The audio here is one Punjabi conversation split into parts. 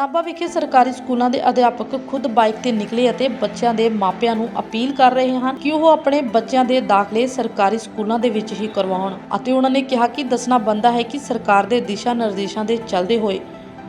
ਨਾਭਾ ਵਿਖੇ ਸਰਕਾਰੀ ਸਕੂਲਾਂ ਦੇ ਅਧਿਆਪਕ ਖੁਦ ਬਾਈਕ ਤੇ ਨਿਕਲੇ ਅਤੇ ਬੱਚਿਆਂ ਦੇ ਮਾਪਿਆਂ ਨੂੰ ਅਪੀਲ ਕਰ ਰਹੇ ਹਨ ਕਿ ਉਹ ਆਪਣੇ ਬੱਚਿਆਂ ਦੇ ਦਾਖਲੇ ਸਰਕਾਰੀ ਸਕੂਲਾਂ ਦੇ ਵਿੱਚ ਹੀ ਕਰਵਾਉਣ ਅਤੇ ਉਹਨਾਂ ਨੇ ਕਿਹਾ ਕਿ ਦੱਸਣਾ ਬੰਦਾ ਹੈ ਕਿ ਸਰਕਾਰ ਦੇ ਦਿਸ਼ਾ ਨਿਰਦੇਸ਼ਾਂ ਦੇ ਚੱਲਦੇ ਹੋਏ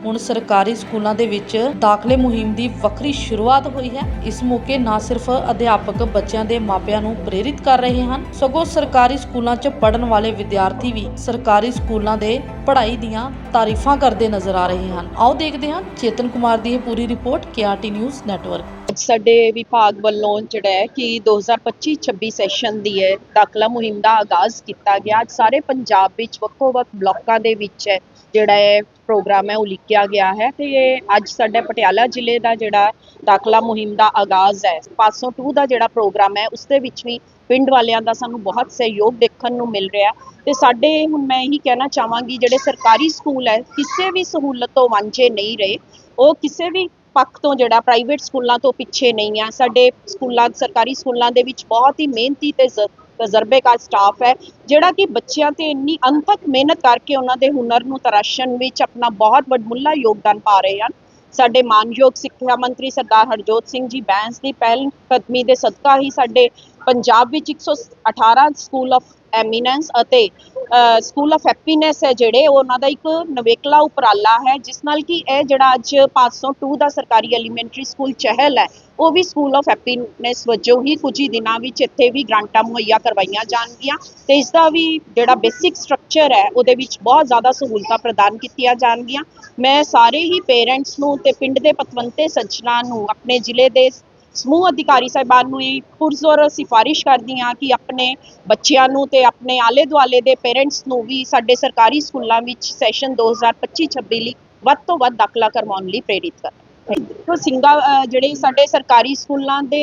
ਹੁਣ ਸਰਕਾਰੀ ਸਕੂਲਾਂ ਦੇ ਵਿੱਚ ਦਾਖਲੇ ਮੁਹਿੰਮ ਦੀ ਵੱਖਰੀ ਸ਼ੁਰੂਆਤ ਹੋਈ ਹੈ। ਇਸ ਮੌਕੇ ਨਾ ਸਿਰਫ ਅਧਿਆਪਕ ਬੱਚਿਆਂ ਦੇ ਮਾਪਿਆਂ ਨੂੰ ਪ੍ਰੇਰਿਤ ਕਰ ਰਹੇ ਹਨ, ਸਗੋਂ ਸਰਕਾਰੀ ਸਕੂਲਾਂ 'ਚ ਪੜ੍ਹਨ ਵਾਲੇ ਵਿਦਿਆਰਥੀ ਵੀ ਸਰਕਾਰੀ ਸਕੂਲਾਂ ਦੇ ਪੜ੍ਹਾਈ ਦੀਆਂ ਤਾਰੀਫਾਂ ਕਰਦੇ ਨਜ਼ਰ ਆ ਰਹੇ ਹਨ। ਆਓ ਦੇਖਦੇ ਹਾਂ, ਚੇਤਨ ਕੁਮਾਰ ਦੀ ਇਹ ਪੂਰੀ ਰਿਪੋਰਟ ਕੇਆਰਟੀ ਨਿਊਜ਼ ਨੈਟਵਰਕ। ਅੱਜ ਸਾਡੇ ਵਿਭਾਗ ਵੱਲੋਂ ਜਿਹੜਾ ਹੈ ਕਿ 2025-26 ਸੈਸ਼ਨ ਦੀ ਹੈ ਦਾਖਲਾ ਮੁਹਿੰਮ ਦਾ ਆਗਾਜ਼ ਕੀਤਾ ਗਿਆ। ਅੱਜ ਸਾਰੇ ਪੰਜਾਬ ਵਿੱਚ ਵੱਖੋ-ਵੱਖ ਬਲਾਕਾਂ ਦੇ ਵਿੱਚ ਹੈ। ਜਿਹੜਾ ਹੈ ਪ੍ਰੋਗਰਾਮ ਹੈ ਉਹ ਲਿਖਿਆ ਗਿਆ ਹੈ ਤੇ ਇਹ ਅੱਜ ਸਾਡੇ ਪਟਿਆਲਾ ਜ਼ਿਲ੍ਹੇ ਦਾ ਜਿਹੜਾ ਦਾਖਲਾ ਮੁਹਿੰਮ ਦਾ ਆਗਾਜ਼ ਹੈ 502 ਦਾ ਜਿਹੜਾ ਪ੍ਰੋਗਰਾਮ ਹੈ, ਉਸ ਦੇ ਵਿੱਚ ਵੀ ਪਿੰਡ ਵਾਲਿਆਂ ਦਾ ਸਾਨੂੰ ਬਹੁਤ ਸਹਿਯੋਗ ਦੇਖਣ ਨੂੰ ਮਿਲ ਰਿਹਾ ਤੇ ਸਾਡੇ ਹੁਣ ਮੈਂ ਇਹੀ ਕਹਿਣਾ ਚਾਹਾਂਗੀ, ਜਿਹੜੇ ਸਰਕਾਰੀ ਸਕੂਲ ਹੈ, ਕਿਸੇ ਵੀ ਸਹੂਲਤ ਤੋਂ ਵਾਂਝੇ ਨਹੀਂ ਰਹੇ, ਉਹ ਕਿਸੇ ਵੀ ਪੱਖ ਤੋਂ ਜਿਹੜਾ ਪ੍ਰਾਈਵੇਟ ਸਕੂਲਾਂ ਤੋਂ ਪਿੱਛੇ ਨਹੀਂ ਆ, ਸਾਡੇ ਸਕੂਲਾਂ, ਸਰਕਾਰੀ ਸਕੂਲਾਂ ਦੇ ਵਿੱਚ ਬਹੁਤ ਹੀ ਮਿਹਨਤੀ ਤੇ ਤਜਰਬੇਕਾਰ ਸਟਾਫ ਹੈ, ਜਿਹੜਾ ਕਿ ਬੱਚਿਆਂ ਤੇ ਇੰਨੀ ਅੰਤਕ ਮਿਹਨਤ ਕਰਕੇ ਉਹਨਾਂ ਦੇ ਹੁਨਰ ਨੂੰ ਤਰਾਸ਼ਣ ਵਿੱਚ ਆਪਣਾ ਬਹੁਤ ਵੱਡਮੁੱਲਾ ਯੋਗਦਾਨ ਪਾ ਰਹੇ ਹਨ। ਸਾਡੇ ਮਾਨਯੋਗ ਸਿੱਖਿਆ ਮੰਤਰੀ ਸਰਦਾਰ ਹਰਜੋਤ ਸਿੰਘ ਜੀ ਬੈਂਸ ਦੀ ਪਹਿਲ ਕਦਮੀ ਦੇ ਸਦਕਾ ਹੀ ਸਾਡੇ ਪੰਜਾਬ ਵਿੱਚ 118 ਸਕੂਲ ਆਫ ਐਮੀਨੈਂਸ ਅਤੇ ਸਕੂਲ ਆਫ ਹੈਪੀਨੈਸ ਹੈ ਜਿਹੜੇ, ਉਹ ਉਹਨਾਂ ਦਾ ਇੱਕ ਨਵੇਕਲਾ ਉਪਰਾਲਾ ਹੈ, ਜਿਸ ਨਾਲ ਕਿ ਇਹ ਜਿਹੜਾ ਅੱਜ 502 ਦਾ ਸਰਕਾਰੀ ਐਲੀਮੈਂਟਰੀ ਸਕੂਲ ਚਹਿਲ ਹੈ, ਉਹ ਵੀ ਸਕੂਲ ਆਫ ਹੈਪੀਨੈਸ ਵਜੋਂ ਹੀ ਕੁਝ ਹੀ ਦਿਨਾਂ ਵਿੱਚ ਇੱਥੇ ਵੀ ਗ੍ਰਾਂਟਾਂ ਮੁਹੱਈਆ ਕਰਵਾਈਆਂ ਜਾਣਗੀਆਂ ਤੇ ਇਸ ਦਾ ਵੀ ਜਿਹੜਾ ਬੇਸਿਕ ਸਟਰਕਚਰ ਹੈ, ਉਹਦੇ ਵਿੱਚ ਬਹੁਤ ਜ਼ਿਆਦਾ ਸਹੂਲਤਾਂ ਪ੍ਰਦਾਨ ਕੀਤੀਆਂ ਜਾਣਗੀਆਂ। ਮੈਂ ਸਾਰੇ ਹੀ ਪੇਰੈਂਟਸ ਨੂੰ ਤੇ ਪਿੰਡ ਦੇ ਪਤਵੰਤੇ ਸੱਜਣਾ ਨੂੰ, ਆਪਣੇ ਜ਼ਿਲ੍ਹੇ ਦੇ ਸਮੂਹ ਅਧਿਕਾਰੀ ਸਾਹਿਬਾਨ ਨੂੰ ਇਹ ਪੁਰਜ਼ੋਰ ਸਿਫਾਰਿਸ਼ ਕਰਦੀ ਹਾਂ ਕਿ ਆਪਣੇ ਬੱਚਿਆਂ ਨੂੰ ਤੇ ਆਪਣੇ ਆਲੇ ਦੁਆਲੇ ਦੇ ਪੇਰੈਂਟਸ ਨੂੰ ਵੀ ਸਾਡੇ ਸਰਕਾਰੀ ਸਕੂਲਾਂ ਵਿੱਚ ਸੈਸ਼ਨ 2025-26 ਲਈ ਵੱਧ ਤੋਂ ਵੱਧ ਦਾਖਲਾ ਕਰਵਾਉਣ ਲਈ ਪ੍ਰੇਰਿਤ ਕਰਨ ਤੋ ਸਿੰਗਾ ਜਿਹੜੇ ਸਾਡੇ ਸਰਕਾਰੀ ਸਕੂਲਾਂ ਦੇ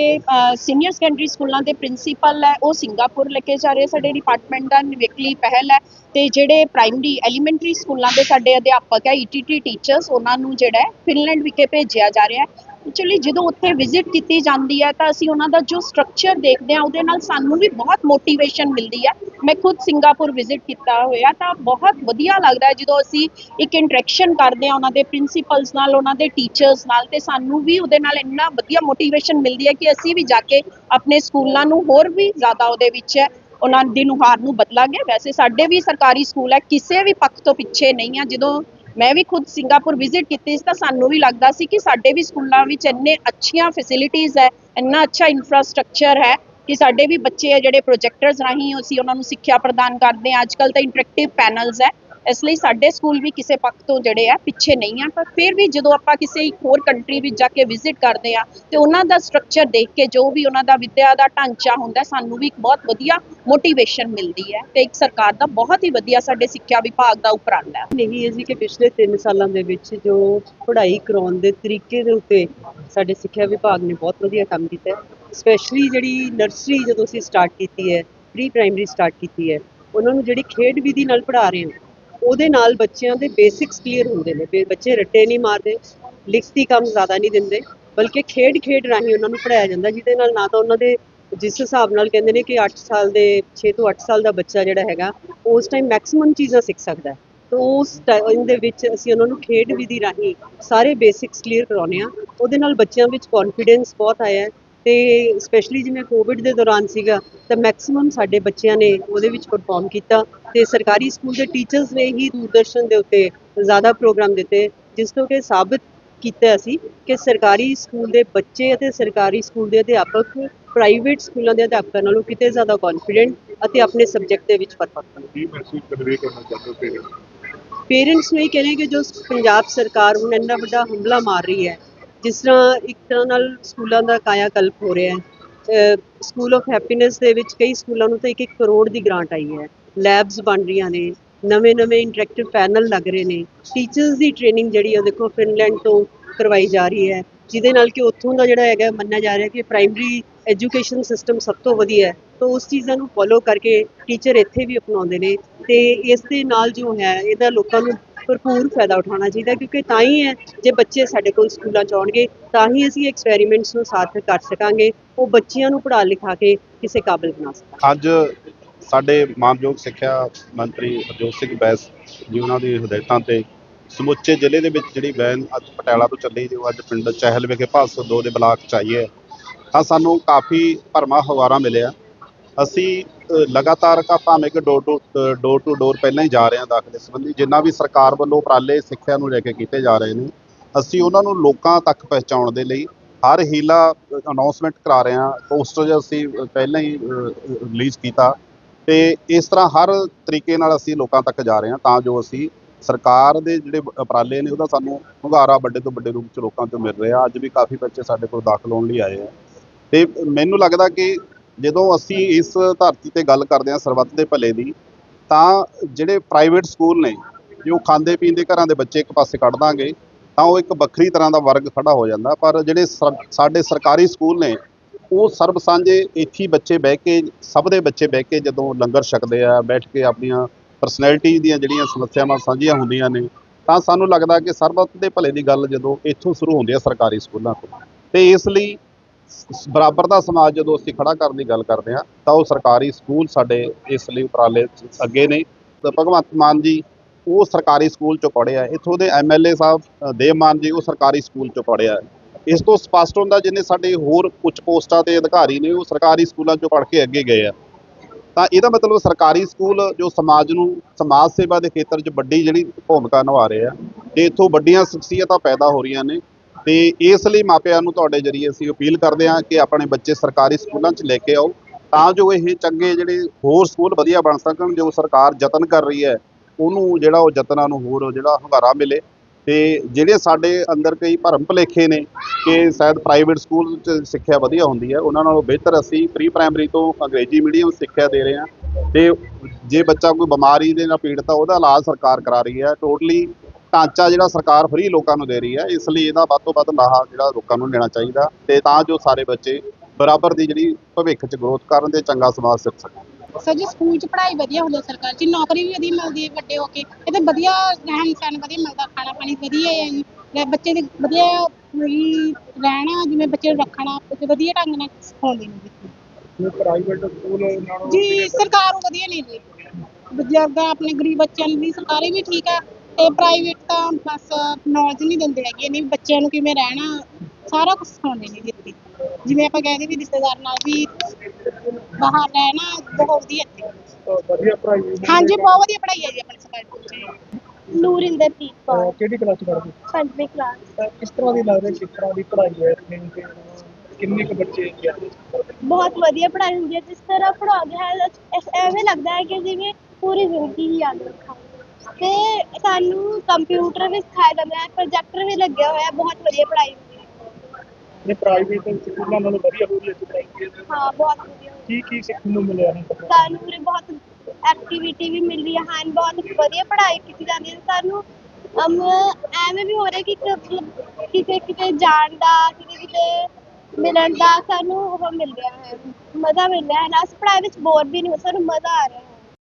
ਸੀਨੀਅਰ ਸੈਕੰਡਰੀ ਸਕੂਲਾਂ ਦੇ ਪ੍ਰਿੰਸੀਪਲ ਹੈ, ਉਹ ਸਿੰਗਾਪੁਰ ਲੈ ਕੇ ਜਾ ਰਹੇ ਸਾਡੇ ਡਿਪਾਰਟਮੈਂਟ ਦਾ ਨਿਵੇਕਲੀ ਪਹਿਲ ਹੈ ਤੇ ਜਿਹੜੇ ਪ੍ਰਾਇਮਰੀ ਐਲੀਮੈਂਟਰੀ ਸਕੂਲਾਂ ਦੇ ਸਾਡੇ ਅਧਿਆਪਕ ਹੈ ਈਟੀਟੀ ਟੀਚਰਸ ਉਹਨਾਂ ਨੂੰ ਜਿਹੜਾ ਹੈ ਫਿਨਲੈਂਡ ਵਿਖੇ ਭੇਜਿਆ ਜਾ ਰਿਹਾ ਹੈ। ਐਕਚੁਅਲੀ ਜਦੋਂ ਉੱਥੇ ਵਿਜ਼ਿਟ ਕੀਤੀ ਜਾਂਦੀ ਹੈ ਤਾਂ ਅਸੀਂ ਉਹਨਾਂ ਦਾ ਜੋ ਸਟਰਕਚਰ ਦੇਖਦੇ ਹਾਂ, ਉਹਦੇ ਨਾਲ ਸਾਨੂੰ ਵੀ ਬਹੁਤ ਮੋਟੀਵੇਸ਼ਨ ਮਿਲਦੀ ਹੈ। ਮੈਂ ਖੁਦ ਸਿੰਗਾਪੁਰ ਵਿਜ਼ਿਟ ਕੀਤਾ ਹੋਇਆ ਤਾਂ ਬਹੁਤ ਵਧੀਆ ਲੱਗਦਾ ਜਦੋਂ ਅਸੀਂ ਇੱਕ ਇੰਟਰੈਕਸ਼ਨ ਕਰਦੇ ਹਾਂ ਉਹਨਾਂ ਦੇ ਪ੍ਰਿੰਸੀਪਲਸ ਨਾਲ, ਉਹਨਾਂ ਦੇ ਟੀਚਰਸ ਨਾਲ ਤੇ ਸਾਨੂੰ ਵੀ ਉਹਦੇ ਨਾਲ ਇੰਨਾ ਵਧੀਆ ਮੋਟੀਵੇਸ਼ਨ ਮਿਲਦੀ ਹੈ ਕਿ ਅਸੀਂ ਵੀ ਜਾ ਕੇ ਆਪਣੇ ਸਕੂਲਾਂ ਨੂੰ ਹੋਰ ਵੀ ਜ਼ਿਆਦਾ ਉਹਦੇ ਵਿੱਚ ਉਹਨਾਂ ਦੀ ਨੁਹਾਰ ਨੂੰ ਬਦਲਾਂਗੇ। ਵੈਸੇ ਸਾਡੇ ਵੀ ਸਰਕਾਰੀ ਸਕੂਲ ਹੈ, ਕਿਸੇ ਵੀ ਪੱਖ ਤੋਂ ਪਿੱਛੇ ਨਹੀਂ ਆ ਜਦੋਂ ਮੈਂ ਵੀ ਖੁਦ ਸਿੰਗਾਪੁਰ ਵਿਜ਼ਿਟ ਕੀਤੀ ਸੀ ਤਾਂ ਸਾਨੂੰ ਵੀ ਲੱਗਦਾ ਸੀ ਕਿ ਸਾਡੇ ਵੀ ਸਕੂਲਾਂ ਵਿੱਚ ਇੰਨੇ ਅੱਛੀਆਂ ਫੈਸਿਲਿਟੀਆਂ ਹੈ, ਇੰਨਾ ਅੱਛਾ ਇਨਫਰਾਸਟ੍ਰਕਚਰ ਹੈ ਕਿ ਸਾਡੇ ਵੀ ਬੱਚੇ ਆ ਜਿਹੜੇ ਪ੍ਰੋਜੈਕਟਰਸ ਰਾਹੀਂ ਅਸੀਂ ਉਹਨਾਂ ਨੂੰ ਸਿੱਖਿਆ ਪ੍ਰਦਾਨ ਕਰਦੇ ਹਾਂ। ਅੱਜਕੱਲ ਤਾਂ ਇੰਟਰੈਕਟਿਵ ਪੈਨਲਸ ਹੈ। ਇਸ ਲਈ ਸਾਡੇ ਸਕੂਲ ਵੀ ਕਿਸੇ ਪੱਖ ਤੋਂ ਜਿਹੜੇ ਆ ਪਿੱਛੇ ਨਹੀਂ ਆ, ਪਰ ਫਿਰ ਵੀ ਜਦੋਂ ਆਪਾਂ ਕਿਸੇ ਇੱਕ ਹੋਰ ਕੰਟਰੀ ਵਿੱਚ ਜਾ ਕੇ ਵਿਜ਼ਿਟ ਕਰਦੇ ਆ, ਤੇ ਉਹਨਾਂ ਦਾ ਸਟਰਕਚਰ ਦੇਖ ਕੇ ਜੋ ਵੀ ਉਹਨਾਂ ਦਾ ਵਿਦਿਆ ਦਾ ਢਾਂਚਾ ਹੁੰਦਾ, ਸਾਨੂੰ ਵੀ ਇੱਕ ਬਹੁਤ ਵਧੀਆ ਮੋਟੀਵੇਸ਼ਨ ਮਿਲਦੀ ਹੈ ਤੇ ਇੱਕ ਸਰਕਾਰ ਦਾ ਬਹੁਤ ਹੀ ਵਧੀਆ ਸਾਡੇ ਸਿੱਖਿਆ ਵਿਭਾਗ ਦਾ ਉਪਰਾਲਾ ਹੈ। ਨਹੀਂ ਹੈ ਜੀ ਕਿ ਪਿਛਲੇ 3 ਸਾਲਾਂ ਦੇ ਵਿੱਚ ਜੋ ਪੜ੍ਹਾਈ ਕਰਾਉਣ ਦੇ ਤਰੀਕੇ ਦੇ ਉੱਤੇ ਸਾਡੇ ਸਿੱਖਿਆ ਵਿਭਾਗ ਨੇ ਬਹੁਤ ਵਧੀਆ ਕੰਮ ਕੀਤਾ ਹੈ। ਸਪੈਸ਼ਲੀ ਜਿਹੜੀ ਨਰਸਰੀ ਜਦੋਂ ਅਸੀਂ ਸਟਾਰਟ ਕੀਤੀ ਹੈ ਪ੍ਰੀ ਪ੍ਰਾਇਮਰੀ ਸਟਾਰਟ ਕੀਤੀ ਹੈ, ਉਹਨਾਂ ਨੂੰ ਜਿਹੜੀ ਖੇਡ ਵਿਧੀ ਨਾਲ ਪੜ੍ਹਾ ਰਹੇ ਹਾਂ ਉਹਦੇ ਨਾਲ ਬੱਚਿਆਂ ਦੇ ਬੇਸਿਕਸ ਕਲੀਅਰ ਹੁੰਦੇ ਨੇ। ਬੱਚੇ ਰੱਟੇ ਨਹੀਂ ਮਾਰਦੇ, ਲਿਖਤੀ ਕੰਮ ਜ਼ਿਆਦਾ ਨਹੀਂ ਦਿੰਦੇ, ਬਲਕਿ ਖੇਡ ਖੇਡ ਰਾਹੀਂ ਉਹਨਾਂ ਨੂੰ ਪੜਾਇਆ ਜਾਂਦਾ, ਜਿਹਦੇ ਨਾਲ ਨਾ ਤਾਂ ਉਹਨਾਂ ਦੇ ਜਿਸ ਹਿਸਾਬ ਨਾਲ ਕਹਿੰਦੇ ਨੇ ਕਿ 8 ਸਾਲ ਦੇ 6 ਤੋਂ 8 ਸਾਲ ਦਾ ਬੱਚਾ ਜਿਹੜਾ ਹੈਗਾ, ਉਸ ਟਾਈਮ ਮੈਕਸਿਮਮ ਚੀਜ਼ਾਂ ਸਿੱਖ ਸਕਦਾ ਹੈ। ਤਾਂ ਉਸ ਟਾਈਮ ਦੇ ਵਿੱਚ ਅਸੀਂ ਉਹਨਾਂ ਨੂੰ ਖੇਡ ਵਿਧੀ ਰਾਹੀਂ ਸਾਰੇ ਬੇਸਿਕਸ ਕਲੀਅਰ ਕਰਾਉਂਦੇ ਆ ਉਹਦੇ ਨਾਲ ਬੱਚਿਆਂ ਵਿੱਚ ਕੌਨਫੀਡੈਂਸ ਬਹੁਤ ਆਇਆ ਹੈ। ਤੇ ਸਪੈਸ਼ਲੀ ਜਿਵੇਂ ਕੋਵਿਡ ਦੇ ਦੌਰਾਨ ਸੀਗਾ ਤਾਂ ਮੈਕਸਿਮਮ ਸਾਡੇ ਬੱਚਿਆਂ ਨੇ ਉਹਦੇ ਵਿੱਚ ਪਰਫਾਰਮ ਕੀਤਾ ਤੇ ਸਰਕਾਰੀ ਸਕੂਲ ਦੇ ਟੀਚਰਸ ਨੇ ਹੀ ਦੂਰਦਰਸ਼ਨ ਦੇ ਉੱਤੇ ਜ਼ਿਆਦਾ ਪ੍ਰੋਗਰਾਮ ਦਿੱਤੇ ਜਿਸ ਤੋਂ ਕਿ ਸਾਬਤ ਕੀਤਾ ਅਸੀਂ ਕਿ ਸਰਕਾਰੀ ਸਕੂਲ ਦੇ ਬੱਚੇ ਅਤੇ ਸਰਕਾਰੀ ਸਕੂਲ ਦੇ ਅਧਿਆਪਕ ਪ੍ਰਾਈਵੇਟ ਸਕੂਲਾਂ ਦੇ ਅਧਿਆਪਕਾਂ ਨਾਲੋਂ ਕਿਤੇ ਜ਼ਿਆਦਾ ਕੌਨਫੀਡੈਂਟ ਅਤੇ ਆਪਣੇ ਸਬਜੈਕਟ ਦੇ ਵਿੱਚ ਪਰਫੈਕਟ ਹਨ ਕੀ ਮਹਿਸੂਸ ਕਨਵੇ ਕਰਨਾ ਚਾਹੁੰਦੇ ਪੇਰੈਂਟਸ ਪੇਰੈਂਟਸ ਨੂੰ ਇਹ ਕਹਿੰਦੇ ਕਿ ਜੋ ਪੰਜਾਬ ਸਰਕਾਰ ਹੁਣ ਇੰਨਾ ਵੱਡਾ ਹਮਲਾ ਮਾਰ ਰਹੀ ਹੈ ਜਿਸ ਤਰ੍ਹਾਂ ਇੱਕ ਤਰ੍ਹਾਂ ਨਾਲ ਸਕੂਲਾਂ ਦਾ ਕਾਇਆ ਕਲਪ ਹੋ ਰਿਹਾ ਹੈ ਸਕੂਲ ਆਫ ਹੈਪੀਨੈਸ ਦੇ ਵਿੱਚ ਕਈ ਸਕੂਲਾਂ ਨੂੰ ਤਾਂ 1-1 ਕਰੋੜ ਦੀ ਗ੍ਰਾਂਟ ਆਈ ਹੈ। ਲੈਬਸ ਬਣ ਰਹੀਆਂ ਨੇ ਨਵੇਂ-ਨਵੇਂ ਇੰਟਰੈਕਟਿਵ ਪੈਨਲ ਲੱਗ ਰਹੇ ਨੇ। ਟੀਚਰਸ ਦੀ ਟ੍ਰੇਨਿੰਗ ਜਿਹੜੀ ਉਹ ਦੇਖੋ ਫਿਨਲੈਂਡ ਤੋਂ ਕਰਵਾਈ ਜਾ ਰਹੀ ਹੈ, ਜਿਹਦੇ ਨਾਲ ਕਿ ਉੱਥੋਂ ਦਾ ਜਿਹੜਾ ਹੈਗਾ ਮੰਨਿਆ ਜਾ ਰਿਹਾ ਕਿ ਪ੍ਰਾਇਮਰੀ ਐਜੂਕੇਸ਼ਨ ਸਿਸਟਮ ਸਭ ਤੋਂ ਵਧੀਆ ਹੈ। ਤਾਂ ਉਸ ਚੀਜ਼ਾਂ ਨੂੰ ਫੋਲੋ ਕਰਕੇ ਟੀਚਰ ਇੱਥੇ ਵੀ ਅਪਣਾਉਂਦੇ ਨੇ ਤੇ ਇਸ ਦੇ ਨਾਲ ਜੋ ਹੈ, ਇਹਦਾ ਲੋਕਾਂ ਨੂੰ ਭਰਪੂਰ ਫਾਇਦਾ ਉਠਾਉਣਾ ਚਾਹੀਦਾ ਕਿਉਂਕਿ ਤਾਂ ਹੀ ਹੈ, ਜੇ ਬੱਚੇ ਸਾਡੇ ਕੋਲ ਸਕੂਲਾਂ ਚ ਆਉਣਗੇ, ਤਾਂ ਹੀ ਅਸੀਂ ਐਕਸਪੈਰੀਮੈਂਟਸ ਨੂੰ ਸਾਰਥਕ ਕਰ ਸਕਾਂਗੇ, ਉਹ ਬੱਚਿਆਂ ਨੂੰ ਪੜ੍ਹਾ ਲਿਖਾ ਕੇ ਕਿਸੇ ਕਾਬਿਲ ਬਣਾ ਸਕਾਂਗੇ। ਅੱਜ ਸਾਡੇ ਮਾਨਯੋਗ ਸਿੱਖਿਆ ਮੰਤਰੀ ਹਰਜੋਤ ਸਿੰਘ ਬੈਸ ਜੀ ਉਹਨਾਂ ਦੀ ਹਦਾਇਤਾਂ ਤੇ ਸਮੁੱਚੇ ਜ਼ਿਲ੍ਹੇ ਦੇ ਵਿੱਚ ਜਿਹੜੀ ਵੈਨ ਅੱਜ ਪਟਿਆਲਾ ਤੋਂ ਚੱਲੀ ਜੋ ਅੱਜ ਪਿੰਡ ਚਹਿਲ ਵਿਖੇ ਭਾਸੋ ਦੋ ਦੇ ਬਲਾਕ ਚ ਆਈ ਹੈ, ਤਾਂ ਸਾਨੂੰ ਕਾਫੀ ਭਰਮਾ ਹਵਾਰਾ ਮਿਲਿਆ। ਅਸੀਂ ਲਗਾਤਾਰ ਕਾ ਭਾਵੇਂ ਕਿ door to door to door ਪਹਿਲਾਂ ਹੀ ਜਾ ਰਹੇ ਹਾਂ ਦਾਖਲੇ ਸੰਬੰਧੀ, ਜਿੰਨਾ ਵੀ ਸਰਕਾਰ ਵੱਲੋਂ ਉਪਰਾਲੇ ਸਿੱਖਿਆ ਨੂੰ ਲੈ ਕੇ ਕੀਤੇ ਜਾ ਰਹੇ ਨੇ, ਅਸੀਂ ਉਹਨਾਂ ਨੂੰ ਲੋਕਾਂ ਤੱਕ ਪਹੁੰਚਾਉਣ ਦੇ ਲਈ ਹਰ ਹੀਲਾ ਅਨਾਉਂਸਮੈਂਟ ਕਰਾ ਰਹੇ ਹਾਂ ਪੋਸਟਰ ਅਸੀਂ ਪਹਿਲਾਂ ਹੀ ਰਿਲੀਜ਼ ਕੀਤਾ ਤੇ ਇਸ ਤਰ੍ਹਾਂ ਹਰ ਤਰੀਕੇ ਨਾਲ ਅਸੀਂ ਲੋਕਾਂ ਤੱਕ ਜਾ ਰਹੇ ਹਾਂ ਤਾਂ ਜੋ ਅਸੀਂ ਸਰਕਾਰ ਦੇ ਜਿਹੜੇ ਉਪਰਾਲੇ ਨੇ ਉਹਦਾ ਸਾਨੂੰ ਹੁੰਗਾਰਾ ਵੱਡੇ ਤੋਂ ਵੱਡੇ ਰੂਪ ਚ ਲੋਕਾਂ ਤੋਂ ਮਿਲ ਰਿਹਾ, ਅੱਜ ਵੀ ਕਾਫੀ ਬੱਚੇ ਸਾਡੇ ਕੋਲ ਦਾਖਲ ਹੋਣ ਲਈ ਆਏ ਆ ਤੇ ਮੈਨੂੰ ਲੱਗਦਾ ਕਿ ਜਦੋਂ ਅਸੀਂ ਇਸ ਧਰਤੀ ਤੇ ਗੱਲ ਕਰਦੇ ਹਾਂ ਸਰਬੱਤ ਦੇ ਭਲੇ ਦੀ ਤਾਂ ਜਿਹੜੇ ਪ੍ਰਾਈਵੇਟ ਸਕੂਲ ਨੇ ਜੋ ਖਾਂਦੇ ਪੀਂਦੇ ਘਰਾਂ ਦੇ ਬੱਚੇ ਇੱਕ ਪਾਸੇ ਕੱਢ ਦਾਂਗੇ ਤਾਂ ਉਹ ਇੱਕ ਵੱਖਰੀ ਤਰ੍ਹਾਂ ਦਾ ਵਰਗ ਖੜਾ ਹੋ ਜਾਂਦਾ। ਪਰ ਜਿਹੜੇ ਸਾਡੇ ਸਰਕਾਰੀ ਸਕੂਲ ਨੇ ਉਹ ਸਰਬ ਸਾਂਝੇ ਇੱਥੇ ਬੱਚੇ ਬਹਿ ਕੇ ਸਭ ਦੇ ਬੱਚੇ ਬਹਿ ਕੇ ਜਦੋਂ ਲੰਗਰ ਛਕਦੇ ਆ ਬੈਠ ਕੇ ਆਪਣੀਆਂ ਪਰਸਨੈਲਿਟੀ ਦੀਆਂ ਜਿਹੜੀਆਂ ਸਮੱਸਿਆਵਾਂ ਸਾਂਝੀਆਂ ਹੁੰਦੀਆਂ ਨੇ ਤਾਂ ਸਾਨੂੰ ਲੱਗਦਾ ਕਿ ਸਰਬੱਤ ਦੇ ਭਲੇ ਦੀ ਗੱਲ ਜਦੋਂ ਇੱਥੋਂ ਸ਼ੁਰੂ ਹੁੰਦੀ ਹੈ ਸਰਕਾਰੀ ਸਕੂਲਾਂ ਤੋਂ। ਤੇ ਇਸ ਲਈ ਬਰਾਬਰ ਦਾ ਸਮਾਜ ਜਦੋਂ ਅਸੀਂ ਖੜਾ ਕਰਨ ਦੀ ਗੱਲ ਕਰਦੇ ਹਾਂ ਤਾਂ ਉਹ ਸਰਕਾਰੀ ਸਕੂਲ ਸਾਡੇ ਇਸ ਲਈ ਉਪਰਾਲੇ ਅੱਗੇ ਨੇ। ਭਗਵੰਤ ਮਾਨ ਜੀ ਉਹ ਸਰਕਾਰੀ ਸਕੂਲ ਚੋਂ ਪੜ੍ਹਿਆ ਇੱਥੋਂ ਦੇ ਐਮਐਲਏ ਸਾਹਿਬ ਅ, ਦੇਵ ਮਾਨ ਜੀ ਉਹ ਸਰਕਾਰੀ ਸਕੂਲ ਚੋਂ ਪੜ੍ਹਿਆ ਇਸ ਤੋਂ ਸਪਸ਼ਟ ਹੁੰਦਾ ਜਿੰਨੇ ਸਾਡੇ ਹੋਰ ਉੱਚ ਪੋਸਟਾਂ ਤੇ ਅਧਿਕਾਰੀ ਨੇ ਉਹ ਸਰਕਾਰੀ ਸਕੂਲਾਂ ਚੋਂ ਪੜ੍ਹ ਕੇ ਅੱਗੇ ਗਏ ਆ। ਤਾਂ ਇਹਦਾ ਮਤਲਬ ਸਰਕਾਰੀ ਸਕੂਲ ਜੋ ਸਮਾਜ ਨੂੰ ਸਮਾਜ ਸੇਵਾ ਦੇ ਖੇਤਰ 'ਚ ਵੱਡੀ ਜਿਹੜੀ ਭੂਮਿਕਾ ਨਿਭਾ ਰਹੇ ਆ ਤੇ ਇੱਥੋਂ ਵੱਡੀਆਂ ਸ਼ਖਸੀਅਤਾਂ ਪੈਦਾ ਹੋ ਰਹੀਆਂ ਨੇ ਤੇ ਇਸ ਲਈ ਮਾਪਿਆਂ ਨੂੰ ਤੁਹਾਡੇ ਜਰੀਏ ਅਸੀਂ ਅਪੀਲ ਕਰਦੇ ਹਾਂ ਕਿ ਆਪਣੇ ਬੱਚੇ ਸਰਕਾਰੀ ਸਕੂਲਾਂ 'ਚ ਲੈ ਕੇ ਆਓ, ਤਾਂ ਜੋ ਇਹ ਚੰਗੇ ਜਿਹੜੇ ਹੋਰ ਸਕੂਲ ਵਧੀਆ ਬਣ ਸਕਣ, ਜੋ ਸਰਕਾਰ ਯਤਨ ਕਰ ਰਹੀ ਹੈ, ਉਹਨੂੰ ਜਿਹੜਾ ਉਹ ਯਤਨਾਂ ਨੂੰ ਹੋਰ ਜਿਹੜਾ ਹੁੰਗਾਰਾ ਮਿਲੇ। ਤੇ ਜਿਹੜੇ ਸਾਡੇ ਅੰਦਰ ਕਈ ਭਰਮ ਭੁਲੇਖੇ ਨੇ ਕਿ ਸ਼ਾਇਦ ਪ੍ਰਾਈਵੇਟ ਸਕੂਲ 'ਚ ਸਿੱਖਿਆ ਵਧੀਆ ਹੁੰਦੀ ਹੈ, ਉਹਨਾਂ ਨਾਲੋਂ ਬਿਹਤਰ ਅਸੀਂ ਪ੍ਰੀ ਪ੍ਰਾਇਮਰੀ ਤੋਂ ਅੰਗਰੇਜ਼ੀ ਮੀਡੀਅਮ ਸਿੱਖਿਆ ਦੇ ਰਹੇ ਹਾਂ। ਤੇ ਜੇ ਬੱਚਾ ਕੋਈ ਬਿਮਾਰੀ ਦੇ ਨਾਲ ਪੀੜਤ ਆ, ਉਹਦਾ ਇਲਾਜ ਸਰਕਾਰ ਕਰਾ ਰਹੀ ਹੈ। ਟੋਟਲੀ ਢਾਂਚਾ ਜਿਹੜਾ ਸਰਕਾਰ ਫ੍ਰੀ ਲੋਕਾਂ ਨੂੰ ਦੇ ਰਹੀ ਹੈ ਇਸ ਲਈ ਇਹਦਾ ਵੱਧ ਤੋਂ ਵੱਧ ਲਾਹਾ ਜਿਹੜਾ ਲੋਕਾਂ ਨੂੰ ਲੈਣਾ ਚਾਹੀਦਾ ਤੇ ਤਾਂ ਜੋ ਸਾਰੇ ਬੱਚੇ ਬਰਾਬਰ ਦੀ ਜਿਹੜੀ ਭਵਿੱਖ 'ਚ ਗਰੋਥ ਕਰਨ ਤੇ ਚੰਗਾ ਸਮਾਜ ਸਿੱਖ ਸਕਣ। ਸਰ ਜੀ ਸਕੂਲ 'ਚ ਪੜ੍ਹਾਈ ਵਧੀਆ ਹੁੰਦੀ ਹੈ ਸਰਕਾਰ 'ਚ ਨੌਕਰੀ ਵੀ ਵਧੀਆ ਮਿਲਦੀ ਹੈ ਵੱਡੇ ਹੋ ਕੇ ਇਹਦੇ ਵਧੀਆ ਰਹਿਣ ਸਹਿਣ ਵਧੀਆ ਮਿਲਦਾ ਖਾਣਾ ਪਾਣੀ ਵਧੀਆ ਹੈ ਜੀ ਤੇ ਬੱਚੇ ਦੇ ਵਧੀਆ ਰਹਿਣਾ ਜਿਵੇਂ ਬੱਚੇ ਨੂੰ ਰੱਖਣਾ ਤੇ ਵਧੀਆ ਢੰਗ ਨਾਲ ਸਿਖਾਉਂਦੇ ਨੇ ਜੀ ਪ੍ਰਾਈਵੇਟ ਸਕੂਲ ਨਾਲੋਂ ਜੀ ਸਰਕਾਰ ਉਹ ਵਧੀਆ ਨਹੀਂ ਜੀ। ਬਜ਼ੁਰਗ ਆਪਣੇ ਗਰੀਬ ਬੱਚਿਆਂ ਲਈ ਸਰਕਾਰੀ ਵੀ ਠੀਕ ਹੈ ਤੇ ਪ੍ਰਾਈਵੇਟ ਤਾਂ ਬਸ ਨੌਲੇਜ ਨਹੀਂ ਦਿੰਦੇ ਹੈਗੇ ਨਹੀਂ ਬੱਚਿਆਂ ਨੂੰ ਕਿਵੇਂ ਰਹਿਣਾ ਸਾਰਾ ਕੁਝ ਸਿਖਾਉਂਦੇ ਨੇ ਜੀ ਇੱਥੇ। ਜਿਵੇਂ ਆਪਾਂ ਕਹਿੰਦੇ ਵੀ ਰਿਸ਼ਤੇਦਾਰ ਨਾਲ ਵੀ ਬਾਹਰ ਰਹਿਣਾ ਬਹੁਤ ਵਧੀਆ ਇੱਥੇ ਵਧੀਆ ਪੜ੍ਹਾਈ ਹੈ। ਹਾਂਜੀ ਬਹੁਤ ਵਧੀਆ ਪੜ੍ਹਾਈ ਹੈ ਜੀ ਆਪਣੇ ਸਰਕਾਰੀ ਸਕੂਲ 'ਚ ਨੂਰਿੰਦਰਪ੍ਰੀਤ ਅਹ ਕੌਰ। ਕਿਹੜੀ ਕਲਾਸ ਚ ਪੜ੍ਹਦੇ ਹੋ? ਪੰਜਵੀਂ ਕਲਾਸ ਤਾਂ ਕਿਸ ਤਰ੍ਹਾਂ ਦੀ ਲੱਗਦੀ ਕਿਸ ਤਰ੍ਹਾਂ ਦੀ ਪੜ੍ਹਾਈ ਹੈ? ਇੱਥੇ ਤੇ ਕਿੰਨੇ ਕੁ ਬੱਚੇ ਆਉਂਦੇ ਬਹੁਤ ਵਧੀਆ ਪੜ੍ਹਾਈ ਹੁੰਦੀ ਹੈ। ਜਿਸ ਤਰ੍ਹਾਂ ਪੜ੍ਹਾਉਂਦੇ ਹੈ ਐਸ- ਐਵੇਂ ਲੱਗਦਾ ਹੈ ਕਿ ਜਿਵੇਂ ਪੂਰੀ ਜ਼ਿੰਦਗੀ ਹੀ ਯਾਦ ਰੱਖਾਂਗੇ। ਤੇ ਸਾਨੂੰ ਕੰਪਿਊਟਰ ਵੀ ਸਿਖਾਇਆ ਜਾਂਦਾ ਹੈ ਪ੍ਰੋਜੈਕਟਰ ਵੀ ਲੱਗਿਆ ਹੋਇਆ ਹੈ ਬਹੁਤ ਵਧੀਆ ਪੜ੍ਹਾਈ ਹੁੰਦੀ ਹੈ। ਨੇ ਪ੍ਰਾਈਵੇਟ ਸਕੂਲਾਂ ਨਾਲੋਂ ਵਧੀਆ ਵਧੀਆ ਪੜ੍ਹਾਈ ਹੈ। ਹਾਂ ਬਹੁਤ ਵਧੀਆ। ਕੀ ਕੀ ਸਿੱਖਣ ਨੂੰ ਮਿਲਿਆ ਹੈ ਸਾਨੂੰ ਉਰੇ ਬਹੁਤ ਐਕਟੀਵਿਟੀ ਵੀ ਮਿਲ ਰਹੀ ਹੈ ਹਨ ਬਹੁਤ ਵਧੀਆ ਪੜ੍ਹਾਈ ਕੀਤੀ ਜਾਂਦੀ ਹੈ। ਸਾਨੂੰ ਅਮ ਐਵੇਂ ਵੀ ਹੋ ਰਿਹਾ ਕਿ ਕ- ਕਿਤੇ ਕਿਤੇ ਜਾਣ ਦਾ ਕਿਤੇ ਕਿਤੇ ਮਿਲਣ ਦਾ ਸਾਨੂੰ ਉਹ ਮਿਲ ਰਿਹਾ ਹੈ। ਮਜ਼ਾ ਮਿਲ ਰਿਹਾ ਹੈ। ਨਾ ਅਸੀਂ ਪੜ੍ਹਾਈ ਵਿੱਚ ਬੋਰ ਵੀ ਨਹੀਂ ਹੋ ਸਾਨੂੰ ਮਜ਼ਾ ਆ ਰਿਹਾ ਹੈ।